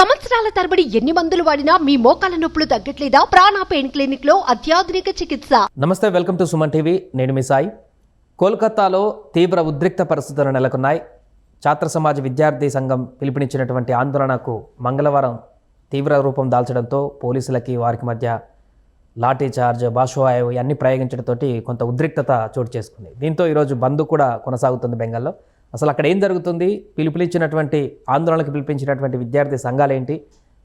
సంవత్సరాల తరబడి ఎన్ని మందులు వాడినా మీ మోకాల నొప్పులు తగ్గట్లేదా? ప్రాణ పెయిన్ క్లినిక్లో అత్యాధునిక చికిత్స. నమస్తే వెల్కమ్ టు సుమన్ టీవీ. నేను మీ సాయి. కోల్కతాలో తీవ్ర ఉద్రిక్త పరిస్థితులు నెలకొన్నాయి. ఛాత్ర సమాజ్ విద్యార్థి సంఘం పిలుపునిచ్చినటువంటి ఆందోళనకు మంగళవారం తీవ్ర రూపం దాల్చడంతో పోలీసులకి వారికి మధ్య లాఠీ చార్జ్ బాషువాయువు ఇవన్నీ ప్రయోగించడంతో కొంత ఉద్రిక్తత చోటు చేసుకుంది. దీంతో ఈరోజు బంద్ కూడా కొనసాగుతుంది బెంగాల్లో. అసలు అక్కడ ఏం జరుగుతుంది? పిలుపునిచ్చినటువంటి ఆందోళనకు పిలిపించినటువంటి విద్యార్థి సంఘాలు ఏంటి?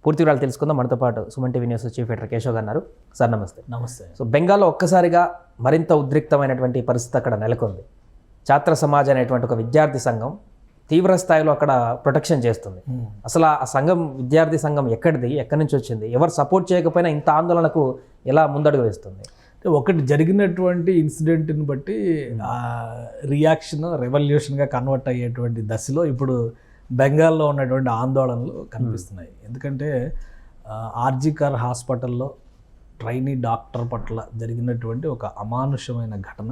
పూర్తి వివరాలు తెలుసుకుందాం. మనతో పాటు Suman TV news chief editor Keshav గారు సార్ నమస్తే. నమస్తే. సో బెంగాల్లో ఒక్కసారిగా మరింత ఉద్రిక్తమైనటువంటి పరిస్థితి అక్కడ నెలకొంది. ఛాత్ర సమాజ్ అనేటువంటి ఒక విద్యార్థి సంఘం తీవ్ర స్థాయిలో అక్కడ ప్రొటెక్షన్ చేస్తుంది. అసలు ఆ సంఘం విద్యార్థి సంఘం ఎక్కడిది? ఎక్కడి నుంచి వచ్చింది? ఎవరు సపోర్ట్ చేయకపోయినా ఇంత ఆందోళనకు ఎలా ముందడుగు వేస్తుంది? ఒకటి జరిగినటువంటి ఇన్సిడెంట్ని బట్టి రియాక్షన్ రెవల్యూషన్గా కన్వర్ట్ అయ్యేటువంటి దశలో ఇప్పుడు బెంగాల్లో ఉన్నటువంటి ఆందోళనలు కనిపిస్తున్నాయి. ఎందుకంటే ఆర్జికర్ హాస్పిటల్లో ట్రైనీ డాక్టర్ పట్ల జరిగినటువంటి ఒక అమానుషమైన ఘటన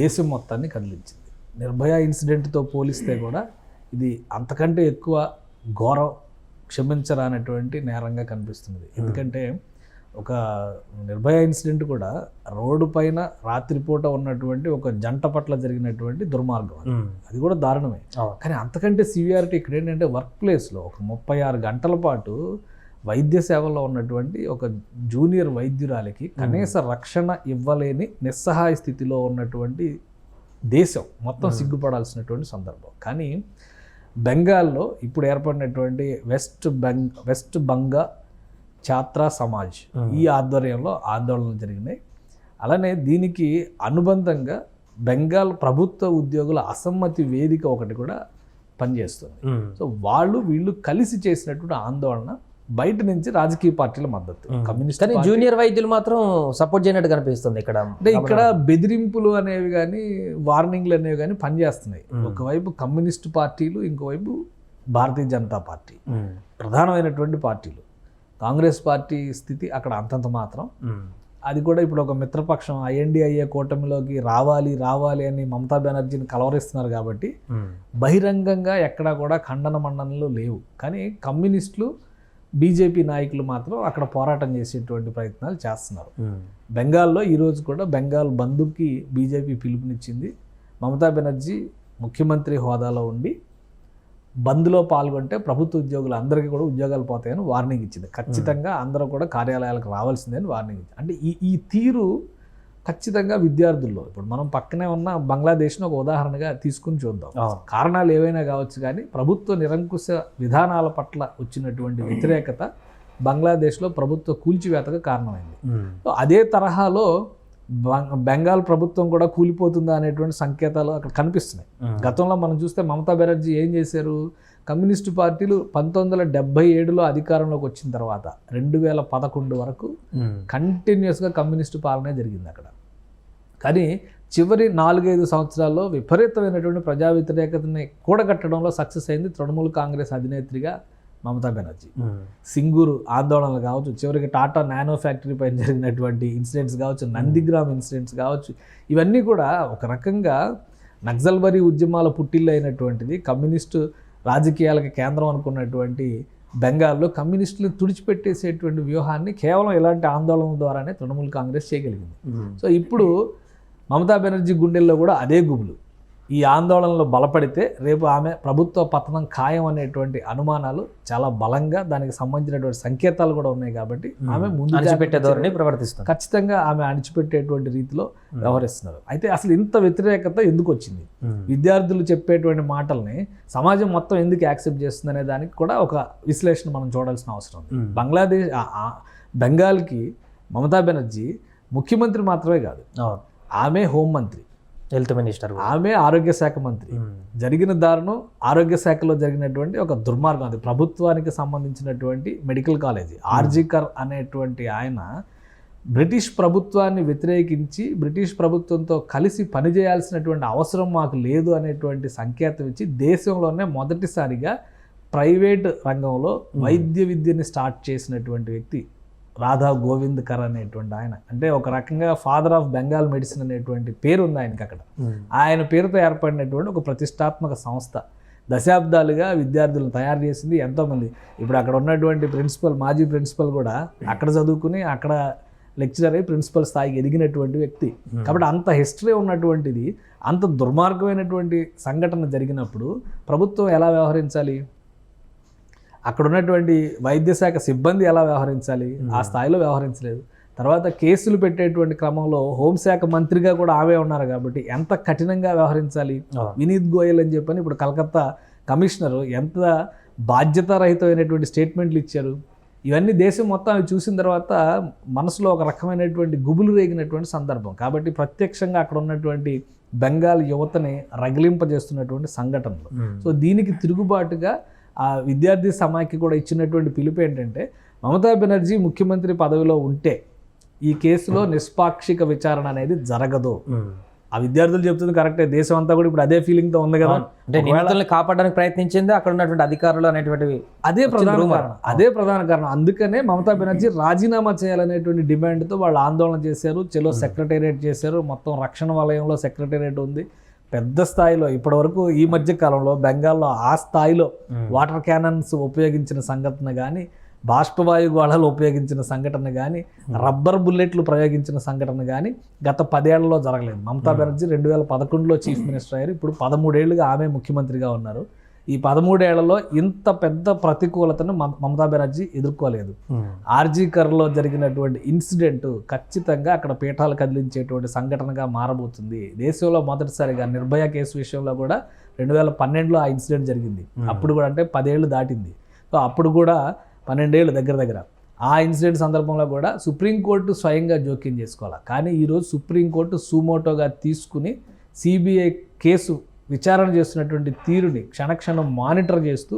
దేశం మొత్తాన్ని కదిలించింది. నిర్భయ ఇన్సిడెంట్తో పోలిస్తే కూడా ఇది అంతకంటే ఎక్కువ ఘోరం క్షమించరానటువంటి నేరంగా కనిపిస్తున్నది. ఎందుకంటే ఒక నిర్భయ ఇన్సిడెంట్ కూడా రోడ్డు పైన రాత్రిపూట ఉన్నటువంటి ఒక జంట పట్ల జరిగినటువంటి దుర్మార్గం అది. కూడా దారుణమే. కానీ అంతకంటే సివియారిటీ ఇక్కడ ఏంటంటే వర్క్ ప్లేస్లో ఒక ముప్పై ఆరు గంటల పాటు వైద్య సేవలో ఉన్నటువంటి ఒక జూనియర్ వైద్యురాలికి కనీస రక్షణ ఇవ్వలేని నిస్సహాయ స్థితిలో ఉన్నటువంటి దేశం మొత్తం సిగ్గుపడాల్సినటువంటి సందర్భం. కానీ బెంగాల్లో ఇప్పుడు ఏర్పడినటువంటి వెస్ట్ బెంగ్ వెస్ట్ బంగా ఛాత్ర సమాజ్ ఈ ఆధ్వర్యంలో ఆందోళనలు జరిగినాయి. అలానే దీనికి అనుబంధంగా బెంగాల్ ప్రభుత్వ ఉద్యోగుల అసమ్మతి వేదిక ఒకటి కూడా పనిచేస్తుంది. సో వాళ్ళు వీళ్ళు కలిసి చేసినటువంటి ఆందోళన బయట నుంచి రాజకీయ పార్టీల మద్దతు. కమ్యూనిస్ట్ కానీ జూనియర్ వైద్యులు మాత్రం సపోర్ట్ చేయనట్టు కనిపిస్తుంది ఇక్కడ. అంటే ఇక్కడ బెదిరింపులు అనేవి కానీ వార్నింగ్లు అనేవి కానీ పనిచేస్తున్నాయి. ఒకవైపు కమ్యూనిస్ట్ పార్టీలు ఇంకోవైపు భారతీయ జనతా పార్టీ. ప్రధానమైనటువంటి పార్టీలు. కాంగ్రెస్ పార్టీ స్థితి అక్కడ అంతంత మాత్రం. అది కూడా ఇప్పుడు ఒక మిత్రపక్షం ఐఎన్డిఐఏ కూటమిలోకి రావాలి రావాలి అని మమతా బెనర్జీని కలవరిస్తున్నారు కాబట్టి. బహిరంగంగా ఎక్కడా కూడా ఖండన మండనలు లేవు కానీ కమ్యూనిస్టులు బీజేపీ నాయకులు మాత్రం అక్కడ పోరాటం చేసేటువంటి ప్రయత్నాలు చేస్తున్నారు. బెంగాల్లో ఈరోజు కూడా బెంగాల్ బంధుకి బీజేపీ పిలుపునిచ్చింది మమతా బెనర్జీ ముఖ్యమంత్రి హోదాలో ఉండి బంద్లో పాల్గొంటే ప్రభుత్వ ఉద్యోగులు అందరికీ కూడా ఉద్యోగాలు పోతాయని వార్నింగ్ ఇచ్చింది. ఖచ్చితంగా అందరూ కూడా కార్యాలయాలకు రావాల్సిందని వార్నింగ్ ఇచ్చింది. అంటే ఈ ఈ తీరు ఖచ్చితంగా విద్యార్థుల్లో ఇప్పుడు మనం పక్కనే ఉన్న బంగ్లాదేశ్ను ఒక ఉదాహరణగా తీసుకుని చూద్దాం. కారణాలు ఏవైనా కావచ్చు కానీ ప్రభుత్వ నిరంకుశ విధానాల పట్ల వచ్చినటువంటి వ్యతిరేకత బంగ్లాదేశ్లో ప్రభుత్వ కూల్చివేతకు కారణమైంది. అదే తరహాలో బెంగాల్ ప్రభుత్వం కూడా కూలిపోతుందా అనేటువంటి సంకేతాలు అక్కడ కనిపిస్తున్నాయి. గతంలో మనం చూస్తే మమతా బెనర్జీ ఏం చేశారు కమ్యూనిస్టు పార్టీలు పంతొమ్మిది వందల డెబ్బై ఏడులో అధికారంలోకి వచ్చిన తర్వాత రెండు వేల పదకొండు వరకు. కంటిన్యూస్గా కమ్యూనిస్టు పాలనే జరిగింది అక్కడ కానీ చివరి నాలుగైదు సంవత్సరాల్లో విపరీతమైనటువంటి ప్రజా వ్యతిరేకతని కూడగట్టడంలో సక్సెస్ అయింది తృణమూల్ కాంగ్రెస్ అధినేత్రిగా మమతా బెనర్జీ. సింగూరు ఆందోళనలు కావచ్చు చివరికి టాటా నానో ఫ్యాక్టరీ పైన జరిగినటువంటి ఇన్సిడెంట్స్ కావచ్చు నందిగ్రామ్ ఇన్సిడెంట్స్ కావచ్చు ఇవన్నీ కూడా ఒక రకంగా నక్సల్బరీ ఉద్యమాల పుట్టిల్లు అయినటువంటిది కమ్యూనిస్టు రాజకీయాలకు కేంద్రం అనుకున్నటువంటి బెంగాల్లో కమ్యూనిస్టులను తుడిచిపెట్టేసేటువంటి వ్యూహాన్ని కేవలం ఇలాంటి ఆందోళన ద్వారానే తృణమూల్ కాంగ్రెస్ చేయగలిగింది. సో ఇప్పుడు మమతా బెనర్జీ గుండెల్లో కూడా అదే గుబులు ఈ ఆందోళనలో బలపడితే రేపు ఆమె ప్రభుత్వ పతనం ఖాయం అనేటువంటి అనుమానాలు చాలా బలంగా దానికి సంబంధించినటువంటి సంకేతాలు కూడా ఉన్నాయి కాబట్టి ఆమె ముందు అణిచిపెట్టే ధోరణి ప్రవర్తిస్తుంది. ఖచ్చితంగా ఆమె అణిచిపెట్టేటువంటి రీతిలో వ్యవహరిస్తున్నారు. అయితే అసలు ఇంత వ్యతిరేకత ఎందుకు వచ్చింది. విద్యార్థులు చెప్పేటువంటి మాటల్ని సమాజం మొత్తం ఎందుకు యాక్సెప్ట్ చేస్తుంది అనే దానికి కూడా ఒక విశ్లేషణ మనం చూడాల్సిన అవసరం ఉంది. బంగ్లాదేశ్ బెంగాల్కి మమతా బెనర్జీ ముఖ్యమంత్రి మాత్రమే కాదు. ఆమె హోంమంత్రి. Health minister. ఆమె ఆరోగ్య శాఖ మంత్రి. జరిగిన దారుణం ఆరోగ్య శాఖలో జరిగినటువంటి ఒక దుర్మార్గం అది. ప్రభుత్వానికి సంబంధించినటువంటి మెడికల్ కాలేజీ. ఆర్జికర్ అనేటువంటి ఆయన బ్రిటిష్ ప్రభుత్వాన్ని వ్యతిరేకించి బ్రిటిష్ ప్రభుత్వంతో కలిసి పనిచేయాల్సినటువంటి అవసరం మాకు లేదు అనేటువంటి సంకేతం ఇచ్చి దేశంలోనే మొదటిసారిగా ప్రైవేట్ రంగంలో వైద్య విద్యని స్టార్ట్ చేసినటువంటి వ్యక్తి రాధా గోవింద్ కర్ అనేటువంటి ఆయన. అంటే ఒక రకంగా ఫాదర్ ఆఫ్ బెంగాల్ మెడిసిన్ అనేటువంటి పేరు ఉంది ఆయనకి అక్కడ. ఆయన పేరుతో ఏర్పడినటువంటి ఒక ప్రతిష్టాత్మక సంస్థ. దశాబ్దాలుగా విద్యార్థులను తయారు చేసింది ఎంతోమంది. ఇప్పుడు అక్కడ ఉన్నటువంటి ప్రిన్సిపల్ మాజీ ప్రిన్సిపల్ కూడా అక్కడ చదువుకుని అక్కడ లెక్చరర్ అయి ప్రిన్సిపల్ స్థాయికి ఎదిగినటువంటి వ్యక్తి. కాబట్టి అంత హిస్టరీ ఉన్నటువంటిది అంత దుర్మార్గమైనటువంటి సంఘటన జరిగినప్పుడు ప్రభుత్వం ఎలా వ్యవహరించాలి? అక్కడ ఉన్నటువంటి వైద్య శాఖ సిబ్బంది ఎలా వ్యవహరించాలి? ఆ స్థాయిలో వ్యవహరించలేదు. తర్వాత కేసులు పెట్టేటువంటి క్రమంలో హోంశాఖ మంత్రిగా కూడా ఆమె ఉన్నారు కాబట్టి ఎంత కఠినంగా వ్యవహరించాలి. వినీత్ గోయల్ అని చెప్పని ఇప్పుడు కలకత్తా కమిషనర్ ఎంత బాధ్యతారహితమైనటువంటి స్టేట్మెంట్లు ఇచ్చారు? ఇవన్నీ దేశం మొత్తం అవి చూసిన తర్వాత మనసులో ఒక రకమైనటువంటి గుబులు రేగినటువంటి సందర్భం. కాబట్టి ప్రత్యక్షంగా అక్కడ ఉన్నటువంటి బెంగాల్ యువతని రగిలింపజేస్తున్నటువంటి సంఘటనలు. సో దీనికి తిరుగుబాటుగా ఆ విద్యార్థి సమాఖ్య కూడా ఇచ్చినటువంటి పిలుపు ఏంటంటే మమతా బెనర్జీ ముఖ్యమంత్రి పదవిలో ఉంటే ఈ కేసులో నిష్పాక్షిక విచారణ అనేది జరగదు. ఆ విద్యార్థులు చెప్తుంది కరెక్టే దేశం అంతా కూడా ఇప్పుడు అదే ఫీలింగ్తో ఉంది కదా. అంటే నిందితుల్ని కాపాడడానికి ప్రయత్నించింది అక్కడ ఉన్నటువంటి అధికారులు అనేటువంటివి అదే ప్రధాన. కారణం. అదే ప్రధాన కారణం. అందుకనే మమతా బెనర్జీ రాజీనామా చేయాలనేటువంటి డిమాండ్తో వాళ్ళు ఆందోళన చేశారు. చెలో సెక్రటేరియట్ చేశారు. మొత్తం రక్షణ వలయంలో సెక్రటేరియట్ ఉంది. పెద్ద స్థాయిలో ఇప్పటివరకు ఈ మధ్య కాలంలో బెంగాల్లో ఆ స్థాయిలో వాటర్ క్యానన్స్ ఉపయోగించిన సంఘటన కానీ బాష్పవాయు గోళాలు ఉపయోగించిన సంఘటన కానీ రబ్బర్ బుల్లెట్లు ప్రయోగించిన సంఘటన కానీ గత పదేళ్ళలో జరగలేదు. మమతా బెనర్జీ రెండు వేల పదకొండులో చీఫ్ మినిస్టర్ అయ్యారు. ఇప్పుడు పదమూడేళ్ళుగా ఆమె ముఖ్యమంత్రిగా ఉన్నారు. ఈ పదమూడేళ్ళలో ఇంత పెద్ద ప్రతికూలతను మమ- మమతా బెనర్జీ ఎదుర్కోలేదు. ఆర్జీకర్లో జరిగినటువంటి ఇన్సిడెంట్ ఖచ్చితంగా అక్కడ పీఠాలు కదిలించేటువంటి సంఘటనగా మారబోతుంది. దేశంలో మొదటిసారిగా నిర్భయ కేసు విషయంలో కూడా రెండు వేల పన్నెండులో ఆ ఇన్సిడెంట్ జరిగింది. అప్పుడు కూడా అంటే పదేళ్ళు దాటింది. సో అప్పుడు కూడా పన్నెండేళ్ళు దగ్గర దగ్గర. ఆ ఇన్సిడెంట్ సందర్భంలో కూడా సుప్రీంకోర్టు స్వయంగా జోక్యం చేసుకోవాలి? కానీ ఈరోజు సుప్రీంకోర్టు సుమోటోగా తీసుకుని సిబిఐ కేసు విచారణ చేస్తున్నటువంటి తీరుని క్షణక్షణం మానిటర్ చేస్తూ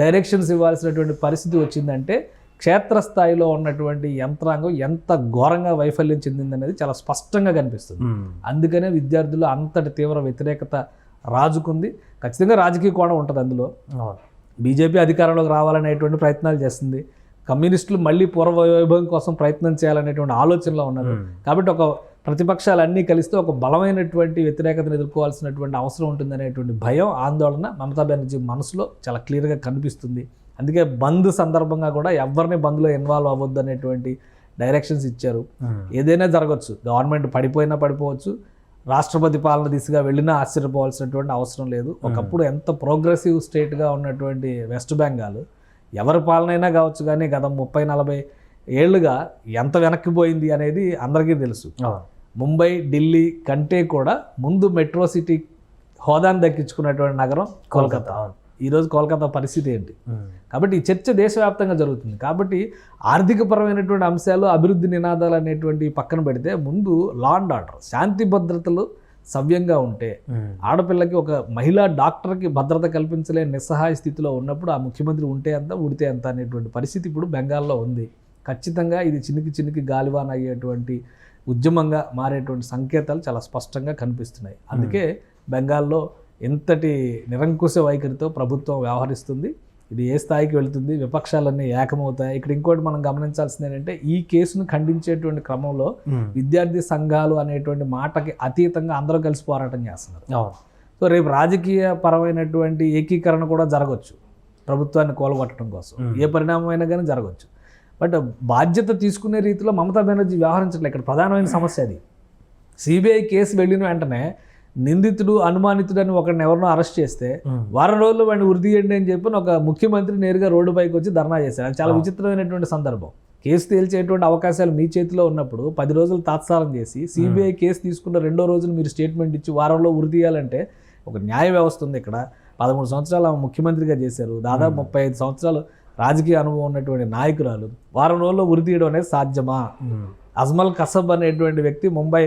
డైరెక్షన్స్ ఇవ్వాల్సినటువంటి పరిస్థితి వచ్చిందంటే క్షేత్రస్థాయిలో ఉన్నటువంటి యంత్రాంగం ఎంత ఘోరంగా వైఫల్యం చెందిందనేది చాలా స్పష్టంగా కనిపిస్తుంది. అందుకనే విద్యార్థులు అంతటి తీవ్ర వ్యతిరేకత రాజుకుంది. ఖచ్చితంగా రాజకీయ కోణం ఉంటుంది అందులో. బీజేపీ అధికారంలోకి రావాలనేటువంటి ప్రయత్నాలు చేస్తుంది. కమ్యూనిస్టులు మళ్ళీ పూర్వ వైభవం కోసం ప్రయత్నం చేయాలనేటువంటి ఆలోచనలో ఉన్నారు. కాబట్టి ఒక ప్రతిపక్షాలన్నీ కలిస్తే ఒక బలమైనటువంటి వ్యతిరేకతను ఎదుర్కోవాల్సినటువంటి అవసరం ఉంటుందనేటువంటి భయం ఆందోళన మమతా బెనర్జీ మనసులో చాలా క్లియర్గా కనిపిస్తుంది. అందుకే బంద్ సందర్భంగా కూడా ఎవరిని బంద్లో ఇన్వాల్వ్ అవ్వద్దు అనేటువంటి డైరెక్షన్స్ ఇచ్చారు. ఏదైనా జరగవచ్చు గవర్నమెంట్ పడిపోయినా పడిపోవచ్చు. రాష్ట్రపతి పాలన దిశగా వెళ్ళినా ఆశ్చర్యపోవాల్సినటువంటి అవసరం లేదు. ఒకప్పుడు ఎంత ప్రోగ్రెసివ్ స్టేట్గా ఉన్నటువంటి వెస్ట్ బెంగాల్ ఎవరి పాలనైనా కావచ్చు కానీ గత ముప్పై నలభై ఏళ్ళుగా ఎంత వెనక్కిపోయింది అనేది అందరికీ తెలుసు. ముంబై ఢిల్లీ కంటే కూడా ముందు మెట్రో సిటీ హోదాను దక్కించుకున్నటువంటి నగరం కోల్కతా. ఈరోజు కోల్కతా పరిస్థితి ఏంటి? కాబట్టి ఈ చర్చ దేశవ్యాప్తంగా జరుగుతుంది. కాబట్టి ఆర్థికపరమైనటువంటి అంశాలు అభివృద్ధి నినాదాలు అనేటువంటి పక్కన పెడితే ముందు లా అండ్ ఆర్డర్ శాంతి భద్రతలు సవ్యంగా ఉంటే ఆడపిల్లకి ఒక మహిళా డాక్టర్కి భద్రత కల్పించలేని నిస్సహాయ స్థితిలో ఉన్నప్పుడు ఆ ముఖ్యమంత్రి ఉంటే ఎంత ఉడితే ఎంత అనేటువంటి పరిస్థితి ఇప్పుడు బెంగాల్లో ఉంది. ఖచ్చితంగా ఇది చినికి చినికి గాలివాన అయ్యేటువంటి ఉద్యమంగా మారేటువంటి సంకేతాలు చాలా స్పష్టంగా కనిపిస్తున్నాయి. అందుకే బెంగాల్లో ఎంతటి నిరంకుశ వైఖరితో ప్రభుత్వం వ్యవహరిస్తుంది ఇది ఏ స్థాయికి వెళ్తుంది విపక్షాలన్నీ ఏకమవుతాయి? ఇక్కడ ఇంకోటి మనం గమనించాల్సింది ఏంటంటే ఈ కేసును ఖండించేటువంటి క్రమంలో విద్యార్థి సంఘాలు అనేటువంటి మాటకి అతీతంగా అందరూ కలిసి పోరాటం చేస్తున్నారు. సో రేపు రాజకీయ పరమైనటువంటి ఏకీకరణ కూడా జరగవచ్చు ప్రభుత్వాన్ని కూలగొట్టడం కోసం. ఏ పరిణామమైనా కానీ జరగవచ్చు బట్ బాధ్యత తీసుకునే రీతిలో మమతా బెనర్జీ వ్యవహరించట్లేదు ఇక్కడ ప్రధానమైన సమస్య అది. సిబిఐ కేసు వెళ్ళిన వెంటనే నిందితుడు అనుమానితుడు అని ఒకరిని ఎవరినో అరెస్ట్ చేస్తే వారం రోజుల్లో వాడిని వృద్ధి చేయండి అని చెప్పి ఒక ముఖ్యమంత్రి నేరుగా రోడ్డు పైకి వచ్చి ధర్నా చేశారు. అది చాలా విచిత్రమైనటువంటి సందర్భం. కేసు తేల్చేటువంటి అవకాశాలు మీ చేతిలో ఉన్నప్పుడు పది రోజులు తాత్సారం చేసి సిబిఐ కేసు తీసుకున్న రెండో రోజున మీరు స్టేట్మెంట్ ఇచ్చి వారంలో ఉరి తీయాలంటే ఒక న్యాయ వ్యవస్థ ఉంది ఇక్కడ. పదమూడు సంవత్సరాలు ఆమె ముఖ్యమంత్రిగా చేశారు. దాదాపు ముప్పై ఐదు సంవత్సరాలు రాజకీయ అనుభవం ఉన్నటువంటి నాయకురాలు వారం రోజుల్లో ఉరి తీయడం అనేది సాధ్యమా? అజ్మల్ కసబ్ అనేటువంటి వ్యక్తి ముంబై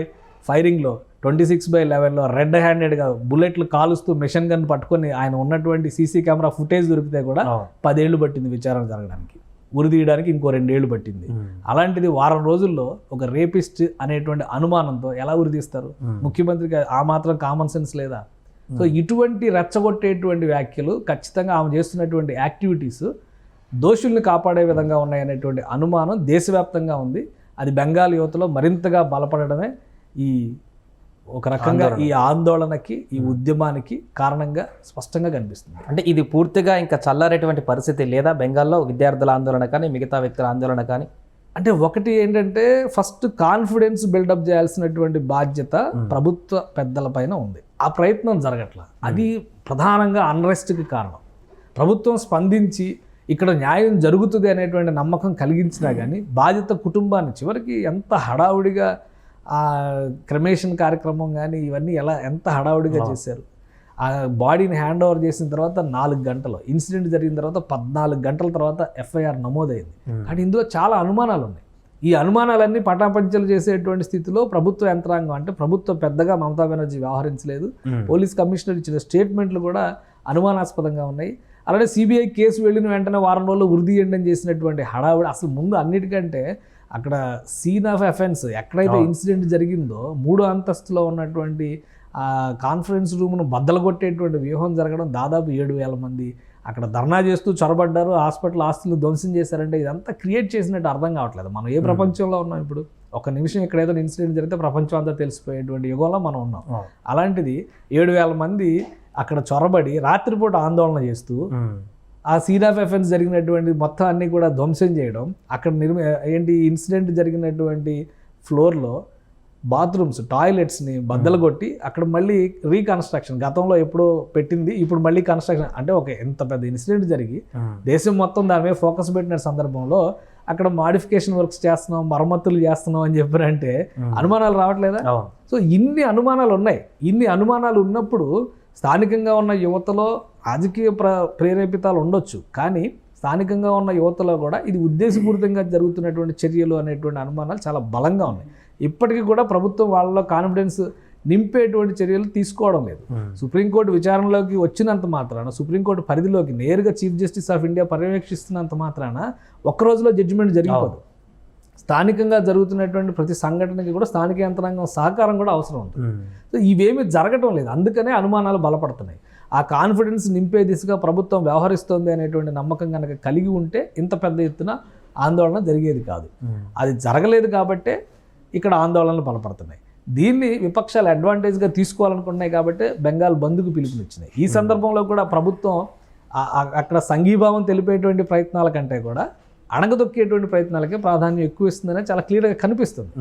ఫైరింగ్లో ట్వంటీ సిక్స్ బై లెవెన్లో రెడ్ హ్యాండెడ్గా బుల్లెట్లు కాలుస్తూ మిషన్ గన్ పట్టుకొని ఆయన ఉన్నటువంటి సీసీ కెమెరా ఫుటేజ్ దొరికితే కూడా పదేళ్ళు పట్టింది విచారణ జరగడానికి. ఉరి తీయడానికి ఇంకో రెండేళ్ళు పట్టింది. అలాంటిది వారం రోజుల్లో ఒక రేపిస్ట్ అనేటువంటి అనుమానంతో ఎలా ఉరి తీస్తారు? ముఖ్యమంత్రికి ఆ మాత్రం కామన్ సెన్స్ లేదా? సో ఇటువంటి రెచ్చగొట్టేటువంటి వ్యాఖ్యలు ఖచ్చితంగా ఆమె చేస్తున్నటువంటి యాక్టివిటీస్ దోషుల్ని కాపాడే విధంగా ఉన్నాయనేటువంటి అనుమానం దేశవ్యాప్తంగా ఉంది. అది బెంగాల్ యువతలో మరింతగా బలపడడమే ఈ ఒక రకంగా ఈ ఆందోళనకి ఈ ఉద్యమానికి కారణంగా స్పష్టంగా కనిపిస్తుంది. అంటే ఇది పూర్తిగా ఇంకా చల్లారేటువంటి పరిస్థితి లేదా బెంగాల్లో విద్యార్థుల ఆందోళన కానీ మిగతా వ్యక్తుల ఆందోళన కానీ? అంటే ఒకటి ఏంటంటే ఫస్ట్ కాన్ఫిడెన్స్ బిల్డప్ చేయాల్సినటువంటి బాధ్యత ప్రభుత్వ పెద్దల పైన ఉంది. ఆ ప్రయత్నం జరగట్లా. అది ప్రధానంగా అన్రెస్ట్కి కారణం. ప్రభుత్వం స్పందించి ఇక్కడ న్యాయం జరుగుతుంది అనేటువంటి నమ్మకం కలిగించినా కానీ బాధిత కుటుంబాన్ని చివరికి ఎంత హడావుడిగా ఆ క్రమేషన్ కార్యక్రమం కానీ ఇవన్నీ ఎలా ఎంత హడావుడిగా చేశారు? ఆ బాడీని హ్యాండ్ ఓవర్ చేసిన తర్వాత నాలుగు గంటలు ఇన్సిడెంట్ జరిగిన తర్వాత పద్నాలుగు గంటల తర్వాత ఎఫ్ఐఆర్ నమోదైంది. కానీ ఇందులో చాలా అనుమానాలు ఉన్నాయి. ఈ అనుమానాలన్నీ పటాపంచలు చేసేటువంటి స్థితిలో ప్రభుత్వ యంత్రాంగం అంటే ప్రభుత్వం పెద్దగా మమతా బెనర్జీ వ్యవహరించలేదు. పోలీస్ కమిషనర్ ఇచ్చిన స్టేట్మెంట్లు కూడా అనుమానాస్పదంగా ఉన్నాయి. అలానే సిబిఐ కేసు వెళ్ళిన వెంటనే వారం రోజులు వృద్ధి చేయడం చేసినటువంటి హడావుడి అసలు ముందు అన్నిటికంటే అక్కడ సీన్ ఆఫ్ అఫెన్స్ ఎక్కడైతే ఇన్సిడెంట్ జరిగిందో మూడో అంతస్తులో ఉన్నటువంటి ఆ కాన్ఫరెన్స్ రూమ్ను బద్దలగొట్టేటువంటి వ్యూహం జరగడం దాదాపు ఏడు వేల మంది అక్కడ ధర్నా చేస్తూ చొరబడ్డారు. హాస్పిటల్ ఆస్తులు ధ్వంసం చేశారంటే ఇదంతా క్రియేట్ చేసినట్టు అర్థం కావట్లేదు. మనం ఏ ప్రపంచంలో ఉన్నాం ఇప్పుడు? ఒక నిమిషం ఇక్కడ ఏదైనా ఇన్సిడెంట్ జరిగితే ప్రపంచం అంతా తెలిసిపోయేటువంటి యుగంలో మనం ఉన్నాం. అలాంటిది ఏడు వేల మంది అక్కడ చొరబడి రాత్రిపూట ఆందోళన చేస్తూ ఆ. సీన్ ఆఫ్ ఎఫెన్స్ జరిగినటువంటి మొత్తం అన్ని కూడా ధ్వంసం చేయడం అక్కడ నిర్మి ఏంటి ఇన్సిడెంట్ జరిగినటువంటి ఫ్లోర్లో బాత్రూమ్స్ టాయిలెట్స్ని బద్దలు కొట్టి అక్కడ మళ్ళీ రీకన్స్ట్రక్షన్ గతంలో ఎప్పుడో పెట్టింది ఇప్పుడు మళ్ళీ కన్స్ట్రక్షన్ అంటే ఒక ఎంత పెద్ద ఇన్సిడెంట్ జరిగి దేశం మొత్తం దాని మీద ఫోకస్ పెట్టిన సందర్భంలో అక్కడ మాడిఫికేషన్ వర్క్స్ చేస్తున్నాం మరమ్మతులు చేస్తున్నాం అని చెప్పారంటే అనుమానాలు రావట్లేదా? సో ఇన్ని అనుమానాలు ఉన్నాయి. ఇన్ని అనుమానాలు ఉన్నప్పుడు స్థానికంగా ఉన్న యువతలో రాజకీయ ప్ర ప్రేరేపితాలు ఉండొచ్చు కానీ స్థానికంగా ఉన్న యువతలో కూడా ఇది ఉద్దేశపూరితంగా జరుగుతున్నటువంటి చర్యలు అనేటువంటి అనుమానాలు చాలా బలంగా ఉన్నాయి. ఇప్పటికీ కూడా ప్రభుత్వం వాళ్ళలో కాన్ఫిడెన్స్ నింపేటువంటి చర్యలు తీసుకోవడం లేదు. సుప్రీంకోర్టు విచారణలోకి వచ్చినంత మాత్రాన సుప్రీంకోర్టు పరిధిలోకి నేరుగా చీఫ్ జస్టిస్ ఆఫ్ ఇండియా పర్యవేక్షిస్తున్నంత మాత్రాన ఒక్క రోజులో జడ్జిమెంట్ జరిగిపోదు. స్థానికంగా జరుగుతున్నటువంటి ప్రతి సంఘటనకి కూడా స్థానిక యంత్రాంగం సహకారం కూడా అవసరం ఉంటుంది. సో ఇవేమీ జరగటం లేదు. అందుకనే అనుమానాలు బలపడుతున్నాయి. ఆ కాన్ఫిడెన్స్ నింపే దిశగా ప్రభుత్వం వ్యవహరిస్తోంది అనేటువంటి నమ్మకం కనుక కలిగి ఉంటే ఇంత పెద్ద ఎత్తున ఆందోళన జరిగేది కాదు. అది జరగలేదు కాబట్టే ఇక్కడ ఆందోళనలు బలపడుతున్నాయి. దీన్ని విపక్షాలు అడ్వాంటేజ్గా తీసుకోవాలనుకుంటున్నాయి కాబట్టి బెంగాల్ బంద్కు పిలుపునిచ్చినాయి. ఈ సందర్భంలో కూడా ప్రభుత్వం అక్కడ సంఘీభావం తెలిపేటువంటి ప్రయత్నాల కంటే కూడా అణగదొక్కేటువంటి ప్రయత్నాలకే ప్రాధాన్యం ఎక్కువ ఇస్తుందని చాలా క్లియర్గా కనిపిస్తుంది.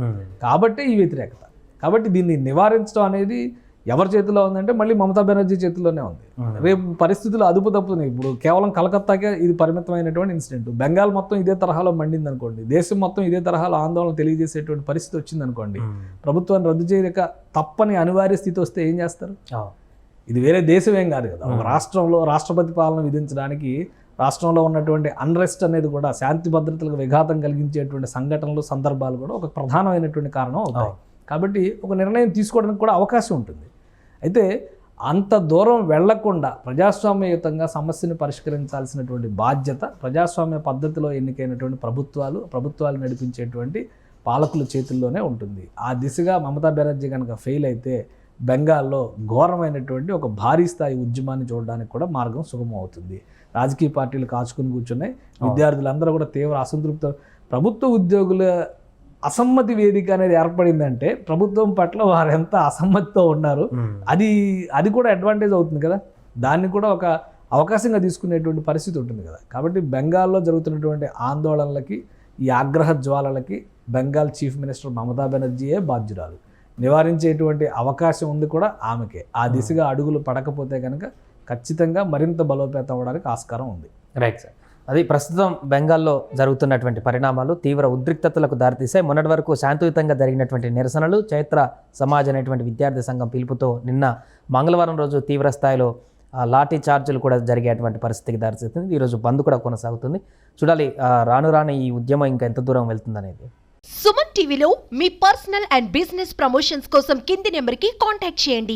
కాబట్టి ఈ వ్యతిరేకత. కాబట్టి దీన్ని నివారించడం అనేది ఎవరి చేతిలో ఉందంటే మళ్ళీ మమతా బెనర్జీ చేతిలోనే ఉంది. రేపు పరిస్థితులు అదుపు తప్పుతున్నాయి. ఇప్పుడు కేవలం కలకత్తాకే ఇది పరిమితమైనటువంటి ఇన్సిడెంట్. బెంగాల్ మొత్తం ఇదే తరహాలో మండింది అనుకోండి దేశం మొత్తం ఇదే తరహాలో ఆందోళన తెలియజేసేటువంటి పరిస్థితి వచ్చింది అనుకోండి ప్రభుత్వాన్ని రద్దు చేయలేక తప్పని అనివార్య స్థితి వస్తే ఏం చేస్తారు? ఇది వేరే దేశం ఏం కాదు కదా. ఒక రాష్ట్రంలో రాష్ట్రపతి పాలన విధించడానికి రాష్ట్రంలో ఉన్నటువంటి అన్రెస్ట్ అనేది కూడా శాంతి భద్రతలకు విఘాతం కలిగించేటువంటి సంఘటనలు సందర్భాలు కూడా ఒక ప్రధానమైనటువంటి కారణం అవుతాయి. కాబట్టి ఒక నిర్ణయం తీసుకోవడానికి కూడా అవకాశం ఉంటుంది. అయితే అంత దూరం వెళ్ళకుండా ప్రజాస్వామ్యయుతంగా సమస్యను పరిష్కరించాల్సినటువంటి బాధ్యత ప్రజాస్వామ్య పద్ధతిలో ఎన్నికైనటువంటి ప్రభుత్వాలు ప్రభుత్వాలు నడిపించేటువంటి పాలకుల చేతుల్లోనే ఉంటుంది. ఆ దిశగా మమతా బెనర్జీ కనుక ఫెయిల్ అయితే బెంగాల్లో ఘోరమైనటువంటి ఒక భారీ స్థాయి ఉద్యమాన్ని చూడడానికి కూడా మార్గం సుగమం అవుతుంది. రాజకీయ పార్టీలు కాచుకుని కూర్చున్నాయి. విద్యార్థులందరూ కూడా తీవ్ర అసంతృప్త ప్రభుత్వ ఉద్యోగుల అసమ్మతి వేదిక అనేది ఏర్పడిందంటే ప్రభుత్వం పట్ల వారు ఎంత అసమ్మతితో ఉన్నారు. అది అది కూడా అడ్వాంటేజ్ అవుతుంది కదా. దాన్ని కూడా ఒక అవకాశంగా తీసుకునేటువంటి పరిస్థితి ఉంటుంది కదా. కాబట్టి బెంగాల్లో జరుగుతున్నటువంటి ఆందోళనలకి ఈ ఆగ్రహ జ్వాలలకి బెంగాల్ చీఫ్ మినిస్టర్ మమతా బెనర్జీయే బాధ్యురాలు. నివారించేటువంటి అవకాశం ఉంది కూడా ఆమెకే. ఆ దిశగా అడుగులు పడకపోతే కనుక ఖచ్చితంగా మరింత బలోపేతం అవ్వడానికి ఆస్కారం ఉంది. రైట్ సార్ అది ప్రస్తుతం బెంగాల్లో జరుగుతున్నటువంటి పరిణామాలు తీవ్ర ఉద్రిక్తతలకు దారితీశాయి మొన్నటి వరకు శాంతియుతంగా జరిగినటువంటి నిరసనలు చైత్ర సమాజ్ అనేటువంటి విద్యార్థి సంఘం పిలుపుతో నిన్న మంగళవారం రోజు తీవ్ర స్థాయిలో లాఠీ చార్జీలు కూడా జరిగేటువంటి పరిస్థితికి దారితీస్తుంది ఈరోజు బంద్ కూడా కొనసాగుతుంది. చూడాలి రాను రాను ఈ ఉద్యమం ఇంకా ఎంత దూరం వెళ్తుందనేది. సుమన్ టీవీలో మీ పర్సనల్ అండ్ బిజినెస్ ప్రమోషన్స్ కోసం కింది నెంబర్కి కాంటాక్ట్ చేయండి.